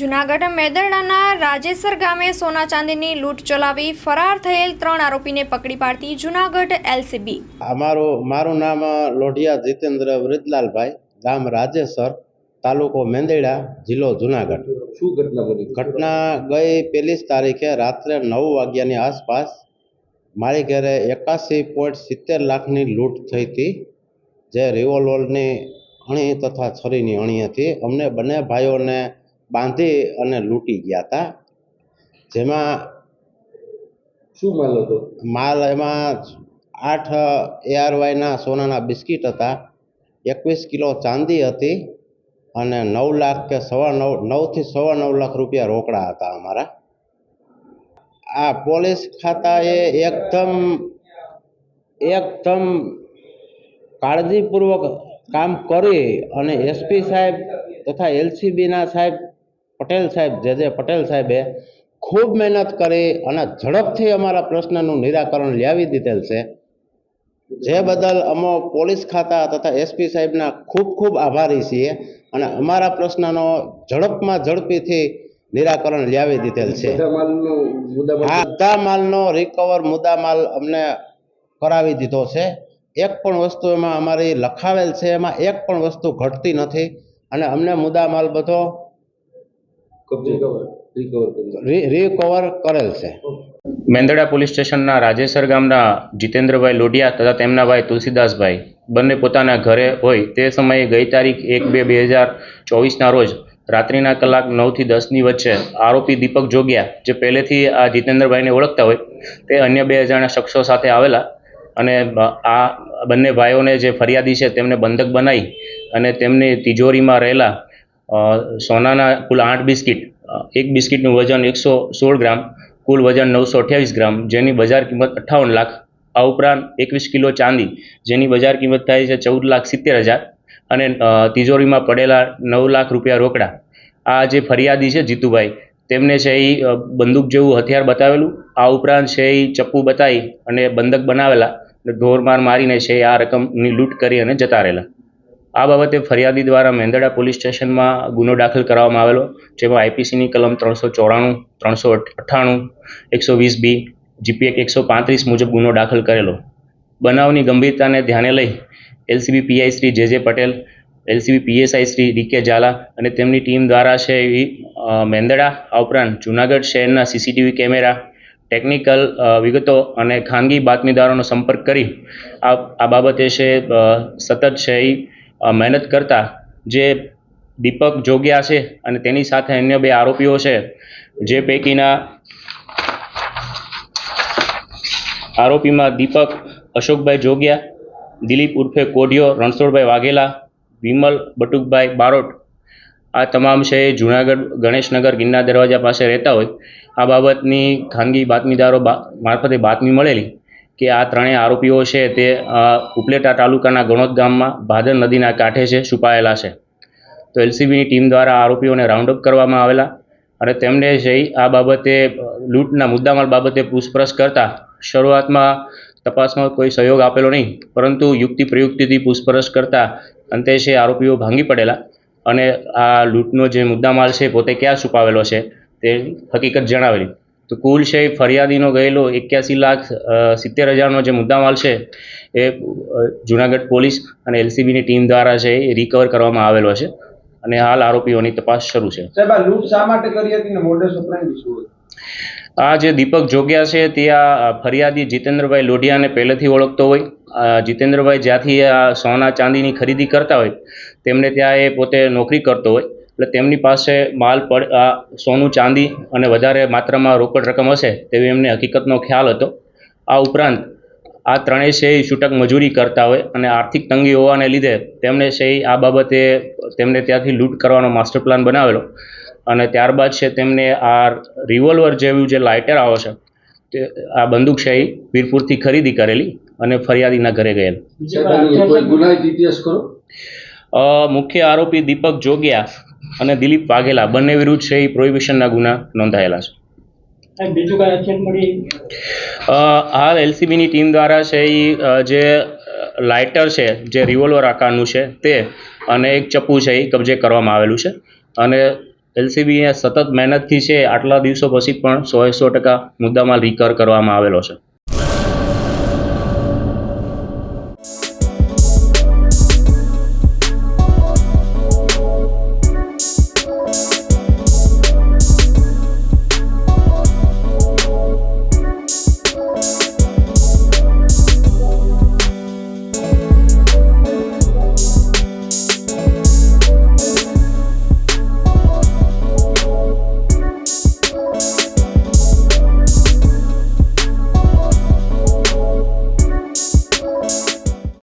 જુનાગઢ મેદરડાના રાજેસર ગામે સોના ચાંદીની લૂંટ ચલાવી ફરાર થયેલ ત્રણ આરોપીને પકડી પાડતી જુનાગઢ એલસીબી. અમારું મારું નામ લોઢિયા જીતેન્દ્ર વૃદ્ધલાલભાઈ ગામ રાજેસર તાલુકો મેંદેડા જિલ્લો જુનાગઢ. શું ઘટના બની? ઘટના ગઈ પહેલી જ તારીખે રાત્રે નવ વાગ્યાની આસપાસ મારી ઘરે એકાસી પોઈન્ટ સિત્તેર લાખની લૂંટ થઈ હતી જે રિવોલ્વરની અણી તથા છરીની અણી હતી. અમને બંને ભાઈઓને બાંધી અને લૂંટી ગયા હતા જેમાં શું માલ હતો? માલ એમાં આઠ એઆરવાયના સોનાના બિસ્કિટ હતા. એકવીસ કિલો ચાંદી હતી અને નવ લાખ કે સવા નવ નવથી સવા નવ લાખ રૂપિયા રોકડા હતા અમારા. આ પોલીસ ખાતાએ એકદમ એકદમ કાળજીપૂર્વક કામ કરી અને એસપી સાહેબ તથા એલસીબીના સાહેબ પટેલ સાહેબ જે જે પટેલ સાહેબે ખૂબ મહેનત કરી અને ઝડપથી અમારા પ્રશ્નનું નિરાકરણ લાવી દીધેલ છે. જે બદલ અમો પોલીસ ખાતા તથા એસપી સાહેબના ખૂબ ખૂબ આભારી છીએ અને અમારા પ્રશ્નનો ઝડપમાં ઝડપીથી નિરાકરણ લાવી દીધેલ છે. બધા માલનો મુદ્દા માલ રિકવર અમને કરાવી દીધો છે. એક પણ વસ્તુ એમાં અમારી લખાવેલ છે એમાં એક પણ વસ્તુ ઘટતી નથી અને અમને મુદ્દા માલ બધો રિકવર કરેલ છે. મેંદડા પોલીસ સ્ટેશનના રાજેસર ગામના જીતેન્દ્રભાઈ લોઢિયા તથા તેમના ભાઈ તુલસીદાસભાઈ બંને પોતાના ઘરે હોય તે સમયે ગઈ તારીખ એક બે બે હજાર ચોવીસના રોજ રાત્રિના કલાક નવથી દસની વચ્ચે આરોપી દીપક જોગિયા જે પહેલેથી આ જીતેન્દ્રભાઈને ઓળખતા હોય તે અન્ય બે અજાણ્યા શખ્સો સાથે આવેલા અને આ બંને ભાઈઓને જે ફરિયાદી છે તેમને બંધક બનાવી અને તેમની તિજોરીમાં રહેલા સોનાના કુલ આઠ બિસ્કિટ એક બિસ્કિટનું વજન એકસો સોળ ગ્રામ, કુલ વજન નવસો અઠ્યાવીસ ગ્રામ, જેની બજાર કિંમત અઠ્ઠાવન લાખ, આ ઉપરાંત એકવીસ કિલો ચાંદી, જેની બજાર કિંમત થાય છે ચૌદ લાખ સિત્તેર હજાર અને તિજોરીમાં પડેલા નવ લાખ રૂપિયા રોકડા. આ જે ફરિયાદી છે જીતુભાઈ, તેમને છે એ બંદૂક જેવું હથિયાર બતાવેલું, આ ઉપરાંત છે એ ચપ્પુ બતાવી અને બંધક બનાવેલા ઢોરમાર મારીને છે આ રકમની લૂંટ કરી અને જતા રહેલા. આ બાબતે ફરિયાદી દ્વારા મેંદડા પોલીસ સ્ટેશનમાં ગુનો દાખલ કરવામાં આવેલો, જેમાં આઈપીસીની કલમ ત્રણસો ચોરાણું, ત્રણસો અઠ્ઠાણું, એકસો વીસ બી જીપીએક એકસો પાંત્રીસ મુજબ ગુનો દાખલ કરેલો. બનાવની ગંભીરતાને ધ્યાને લઈ LCB PI Shri J Patel, LCB PSI Shri DK Zala અને તેમની ટીમ દ્વારા છે એવી મેંદડા, આ ઉપરાંત જૂનાગઢ શહેરના સીસીટીવી કેમેરા, ટેકનિકલ વિગતો અને ખાનગી બાતમીદારોનો સંપર્ક કરી આ આ બાબતે છે સતત છે એ મહેનત કરતા જે દીપક જોગ્યા છે અને તેની સાથે અન્ય બે આરોપીઓ છે, જે પૈકીના આરોપીમાં દીપક અશોકભાઈ જોગિયા, દિલીપ ઉર્ફે કોઢિયો, રણછોડભાઈ વાઘેલા, વિમલ બટુકભાઈ બારોટ આ તમામ છે જૂનાગઢ ગણેશનગર ગિરનાર દરવાજા પાસે રહેતા હોય. આ બાબતની ખાનગી બાતમીદારો મારફતે બાતમી મળેલી. કે આ ત્રણેય આરોપીઓ છે તે ઉપલેટા તાલુકાના ગણોદ ગામમાં ભાદર નદીના કાંઠે છે, છુપાયેલા છે. તો એલસીબીની ટીમ દ્વારા આરોપીઓને રાઉન્ડ અપ કરવામાં આવેલા અને તેમને જઈ આ બાબતે લૂંટના મુદ્દામાલ બાબતે પૂછપરછ કરતા શરૂઆતમાં તપાસમાં કોઈ સહયોગ આપેલો નહીં, પરંતુ યુક્તિ પ્રયુક્તિથી પૂછપરછ કરતા અંતે છે આરોપીઓ ભાંગી પડેલા અને આ લૂંટનો જે મુદ્દામાલ છે, પોતે ક્યાં છુપાવેલો છે તે હકીકત જણાવેલી. તો કુલ છે ફરિયાદીનો ગયેલો એક્યાસી લાખ સિત્તેર હજારનો જે મુદ્દામાલ છે એ જુનાગઢ પોલીસ અને એલસીબીની ટીમ દ્વારા છે એ રિકવર કરવામાં આવેલો છે અને હાલ આરોપીઓની તપાસ શરૂ છે. આ જે દીપક જોગ્યા છે તે આ ફરિયાદી જીતેન્દ્રભાઈ લોઢિયાને પહેલેથી ઓળખતો હોય. જીતેન્દ્રભાઈ જ્યાંથી આ સોના ચાંદીની ખરીદી કરતા હોય તેમને ત્યાં એ પોતે નોકરી કરતો હોય. એટલે તેમની પાસે માલ પડ આ સોનું ચાંદી અને વધારે માત્રામાં રોકડ રકમ હશે તેવી એમને હકીકતનો ખ્યાલ હતો. આ ઉપરાંત આ ત્રણેય છે છૂટક મજૂરી કરતા હોય અને આર્થિક તંગી હોવાને લીધે તેમણે છે આ બાબતે તેમને ત્યાંથી લૂંટ કરવાનો માસ્ટર પ્લાન બનાવેલો અને ત્યારબાદ છે તેમને આ રિવોલ્વર જેવું જે લાઇટર આવે છે તે આ બંદૂક છે વીરપુરથી ખરીદી કરેલી અને ફરિયાદીના ઘરે ગયેલ. મુખ્ય આરોપી દીપક જોગિયા અને દિલીપ વાઘેલા બંને વિરુદ્ધ છે એ પ્રોહિબિશનના ગુના નોંધાયેલા છે. હાલ એલસીબીની ટીમ દ્વારા છે એ જે લાઇટર છે જે રિવોલ્વર આકારનું છે તે અને એક ચપ્પુ છે એ કબજે કરવામાં આવેલું છે. અને એલસીબી સતત મહેનતથી છે આટલા દિવસો પછી પણ સો સો ટકા મુદ્દામાં રિકર કરવામાં આવેલો છે.